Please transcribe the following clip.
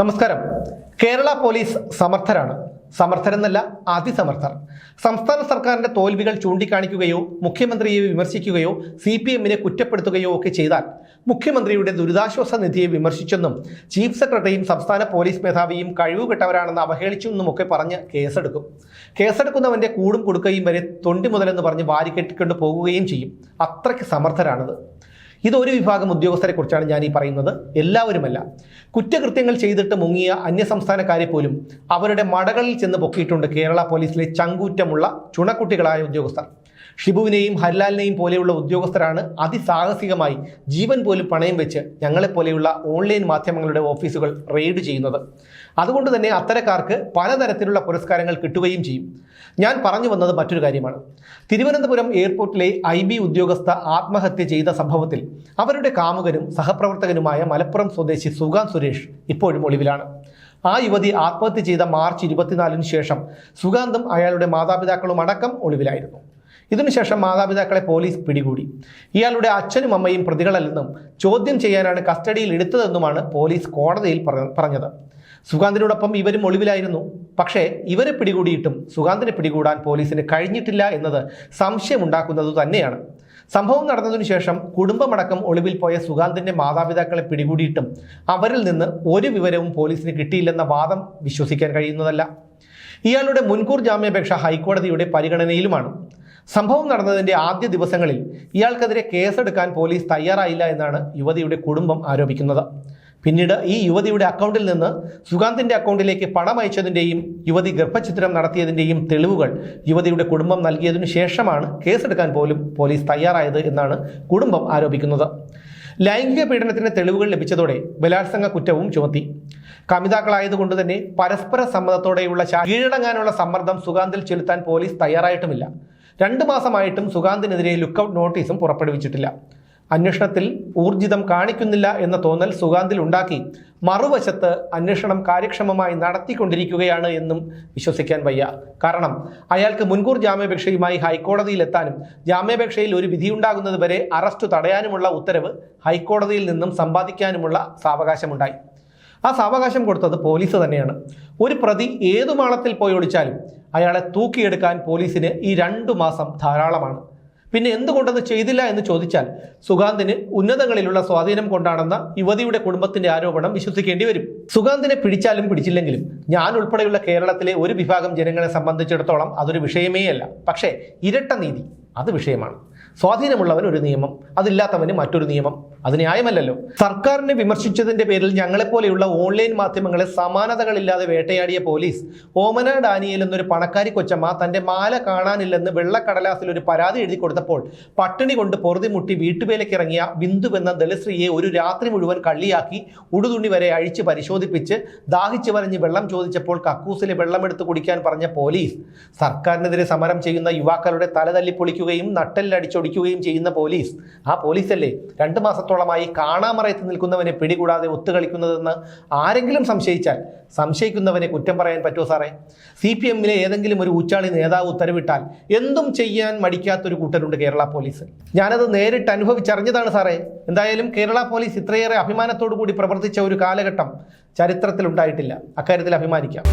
നമസ്കാരം. കേരള പോലീസ് സമർത്ഥരാണ്. സമർത്ഥരെന്നല്ല അതിസമർത്ഥർ. സംസ്ഥാന സർക്കാരിന്റെ തോൽവികൾ ചൂണ്ടിക്കാണിക്കുകയോ മുഖ്യമന്ത്രിയെ വിമർശിക്കുകയോ സി പി എമ്മിനെ കുറ്റപ്പെടുത്തുകയോ ഒക്കെ ചെയ്താൽ മുഖ്യമന്ത്രിയുടെ ദുരിതാശ്വാസ നിധിയെ വിമർശിച്ചെന്നും ചീഫ് സെക്രട്ടറിയും സംസ്ഥാന പോലീസ് മേധാവിയും കഴിവുകെട്ടവരാണെന്ന് അവഹേളിച്ചെന്നുമൊക്കെ പറഞ്ഞ് കേസെടുക്കും. കേസെടുക്കുന്നവന്റെ കൂടും കൊടുക്കുകയും വരെ തൊണ്ടി മുതലെന്ന് പറഞ്ഞ് വാരി കെട്ടിക്കൊണ്ട് പോകുകയും ചെയ്യും. അത്രയ്ക്ക് സമർത്ഥരാണിത്. ഇതൊരു വിഭാഗം ഉദ്യോഗസ്ഥരെ കുറിച്ചാണ് ഞാൻ ഈ പറയുന്നത്. എല്ലാവരുമല്ല. കുറ്റകൃത്യങ്ങൾ ചെയ്തിട്ട് മുങ്ങിയ അന്യസംസ്ഥാനക്കാരെ പോലും അവരുടെ മടകളിൽ ചെന്ന് പൊക്കിയിട്ടുണ്ട് കേരള പോലീസിലെ ചങ്കൂറ്റമുള്ള ചുണക്കുട്ടികളായ ഉദ്യോഗസ്ഥർ. ഷിബുവിനെയും ഹരിലാലിനെയും പോലെയുള്ള ഉദ്യോഗസ്ഥരാണ് അതിസാഹസികമായി ജീവൻ പോലും പണയം വെച്ച് ഞങ്ങളെപ്പോലെയുള്ള ഓൺലൈൻ മാധ്യമങ്ങളുടെ ഓഫീസുകൾ റെയ്ഡ് ചെയ്യുന്നത്. അതുകൊണ്ട് തന്നെ അത്തരക്കാർക്ക് പലതരത്തിലുള്ള പുരസ്കാരങ്ങൾ കിട്ടുകയും ചെയ്യും. ഞാൻ പറഞ്ഞു വന്നത് മറ്റൊരു കാര്യമാണ്. തിരുവനന്തപുരം എയർപോർട്ടിലെ ഐ ബി ഉദ്യോഗസ്ഥ ആത്മഹത്യ ചെയ്ത സംഭവത്തിൽ അവരുടെ കാമുകനും സഹപ്രവർത്തകനുമായ മലപ്പുറം സ്വദേശി സുഗാൻ സുരേഷ് ഇപ്പോഴും ഒളിവിലാണ്. ആ യുവതി ആത്മഹത്യ ചെയ്ത മാർച്ച് ഇരുപത്തിനാലിന് ശേഷം സുഗാന്തം അയാളുടെ മാതാപിതാക്കളും അടക്കം ഒളിവിലായിരുന്നു. ഇതിനുശേഷം മാതാപിതാക്കളെ പോലീസ് പിടികൂടി. ഇയാളുടെ അച്ഛനും അമ്മയും പ്രതികളല്ലെന്നും ചോദ്യം ചെയ്യാനാണ് കസ്റ്റഡിയിൽ എടുത്തതെന്നുമാണ് പോലീസ് കോടതിയിൽ പറ- പറഞ്ഞത്. സുഗാന്തിനോടൊപ്പം ഇവരും ഒളിവിലായിരുന്നു. പക്ഷേ ഇവരെ പിടികൂടിയിട്ടും സുഗാന്തിനെ പിടികൂടാൻ പോലീസിന് കഴിഞ്ഞിട്ടില്ല എന്നത് സംശയമുണ്ടാക്കുന്നത് തന്നെയാണ്. സംഭവം നടന്നതിനു ശേഷം കുടുംബമടക്കം ഒളിവിൽ പോയ സുഗാന്തിന്റെ മാതാപിതാക്കളെ പിടികൂടിയിട്ടും അവരിൽ നിന്ന് ഒരു വിവരവും പോലീസിന് കിട്ടിയില്ലെന്ന വാദം വിശ്വസിക്കാൻ കഴിയുന്നതല്ല. ഇയാളുടെ മുൻകൂർ ജാമ്യാപേക്ഷ ഹൈക്കോടതിയുടെ പരിഗണനയിലുമാണ്. സംഭവം നടന്നതിന്റെ ആദ്യ ദിവസങ്ങളിൽ ഇയാൾക്കെതിരെ കേസെടുക്കാൻ പോലീസ് തയ്യാറായില്ല എന്നാണ് യുവതിയുടെ കുടുംബം ആരോപിക്കുന്നത്. പിന്നീട് ഈ യുവതിയുടെ അക്കൗണ്ടിൽ നിന്ന് സുഗാന്തിന്റെ അക്കൗണ്ടിലേക്ക് പണം അയച്ചതിന്റെയും യുവതി ഗർഭചിത്രം നടത്തിയതിന്റെയും തെളിവുകൾ യുവതിയുടെ കുടുംബം നൽകിയതിനു ശേഷമാണ് കേസെടുക്കാൻ പോലും പോലീസ് തയ്യാറായത് എന്നാണ് കുടുംബം ആരോപിക്കുന്നത്. ലൈംഗിക പീഡനത്തിന് തെളിവുകൾ ലഭിച്ചതോടെ ബലാത്സംഗ കുറ്റവും ചുമത്തി. കമിതാക്കളായതുകൊണ്ട് തന്നെ പരസ്പര സമ്മതത്തോടെയുള്ള കീഴടങ്ങാനുള്ള സമ്മർദ്ദം സുഗാന്തിൽ ചെലുത്താൻ പോലീസ് തയ്യാറായിട്ടുമില്ല. രണ്ടു മാസമായിട്ടും സുഗാന്തിനെതിരെ ലുക്കൌട്ട് നോട്ടീസും പുറപ്പെടുവിച്ചിട്ടില്ല. അന്വേഷണത്തിൽ ഊർജിതം കാണിക്കുന്നില്ല എന്ന തോന്നൽ സുഗാന്തിൽ ഉണ്ടാക്കി മറുവശത്ത് അന്വേഷണം കാര്യക്ഷമമായി നടത്തിക്കൊണ്ടിരിക്കുകയാണ് എന്നും വിശ്വസിക്കാൻ വയ്യ. കാരണം അയാൾക്ക് മുൻകൂർ ജാമ്യാപേക്ഷയുമായി ഹൈക്കോടതിയിൽ എത്താനും ജാമ്യാപേക്ഷയിൽ ഒരു വിധിയുണ്ടാകുന്നത് വരെ അറസ്റ്റ് തടയാനുമുള്ള ഉത്തരവ് ഹൈക്കോടതിയിൽ നിന്നും സമ്പാദിക്കാനുമുള്ള സാവകാശമുണ്ടായി. ആ സാവകാശം കൊടുത്തത് പോലീസ് തന്നെയാണ്. ഒരു പ്രതി ഏതു മാളത്തിൽ പോയി ഒളിച്ചാലും അയാളെ തൂക്കിയെടുക്കാൻ പോലീസിന് ഈ രണ്ടു മാസം ധാരാളമാണ്. പിന്നെ എന്തുകൊണ്ടത് ചെയ്തില്ല എന്ന് ചോദിച്ചാൽ സുഗാന്തിന് ഉന്നതങ്ങളിലുള്ള സ്വാധീനം കൊണ്ടാണെന്ന യുവതിയുടെ കുടുംബത്തിന്റെ ആരോപണം വിശ്വസിക്കേണ്ടി വരും. സുഗാന്തിനെ പിടിച്ചാലും പിടിച്ചില്ലെങ്കിലും ഞാൻ ഉൾപ്പെടെയുള്ള കേരളത്തിലെ ഒരു വിഭാഗം ജനങ്ങളെ സംബന്ധിച്ചിടത്തോളം അതൊരു വിഷയമേയല്ല പക്ഷേ ഇരട്ട നീതി അത് വിഷയമാണ്. സ്വാധീനമുള്ളവൻ ഒരു നിയമം അതില്ലാത്തവന് മറ്റൊരു നിയമം. അത് ന്യായമല്ലല്ലോ. സർക്കാരിനെ വിമർശിച്ചതിന്റെ പേരിൽ ഞങ്ങളെപ്പോലെയുള്ള ഓൺലൈൻ മാധ്യമങ്ങളെ സമാനതകളില്ലാതെ വേട്ടയാടിയ പോലീസ് ഓമന ഡാനിയൽ എന്നൊരു പണക്കാരി കൊച്ചമ്മ തന്റെ മാല കാണാനില്ലെന്ന് വെള്ളക്കടലാസിൽ ഒരു പരാതി എഴുതി കൊടുത്തപ്പോൾ പട്ടിണി കൊണ്ട് പൊറുതിമുട്ടി വീട്ടുവേലയ്ക്ക് ഇറങ്ങിയ ബിന്ദു എന്ന ദളിസ്ത്രീയെ ഒരു രാത്രി മുഴുവൻ കള്ളിയാക്കി ഉടുതുണി വരെ അഴിച്ച് പരിശോധിപ്പിച്ച് ദാഹിച്ചു വരഞ്ഞ് വെള്ളം ചോദിച്ചപ്പോൾ കക്കൂസിലെ വെള്ളമെടുത്ത് കുടിക്കാൻ പറഞ്ഞ പോലീസ് സർക്കാരിനെതിരെ സമരം ചെയ്യുന്ന യുവാക്കളുടെ തല തല്ലിപ്പൊളിക്കുകയും നട്ടെല്ലടിച്ചൊടിക്കുകയും ചെയ്യുന്ന പോലീസ്. ആ പോലീസല്ലേ? രണ്ട് മാസത്തോളമായി കാണാമറയത്ത് നിൽക്കുന്നവനെ പിടികൂടാതെ ഒത്തുകളിക്കുന്നതെന്ന് ആരെങ്കിലും സംശയിച്ചാൽ സംശയിക്കുന്നവനെ കുറ്റം പറയാൻ പറ്റുമോ സാറേ? സി പി എമ്മിലെ ഏതെങ്കിലും ഒരു ഉച്ചാളി നേതാവ് ഉത്തരവിട്ടാൽ എന്തും ചെയ്യാൻ മടിക്കാത്തൊരു കൂട്ടരുണ്ട് കേരള പോലീസ്. ഞാനത് നേരിട്ട് അനുഭവിച്ചറിഞ്ഞതാണ് സാറേ. എന്തായാലും കേരള പോലീസ് ഇത്രയേറെ അഭിമാനത്തോടു കൂടി പ്രവർത്തിച്ച ഒരു കാലഘട്ടം ചരിത്രത്തിൽ ഉണ്ടായിട്ടില്ല അക്കാര്യത്തിൽ അഭിമാനിക്കാം.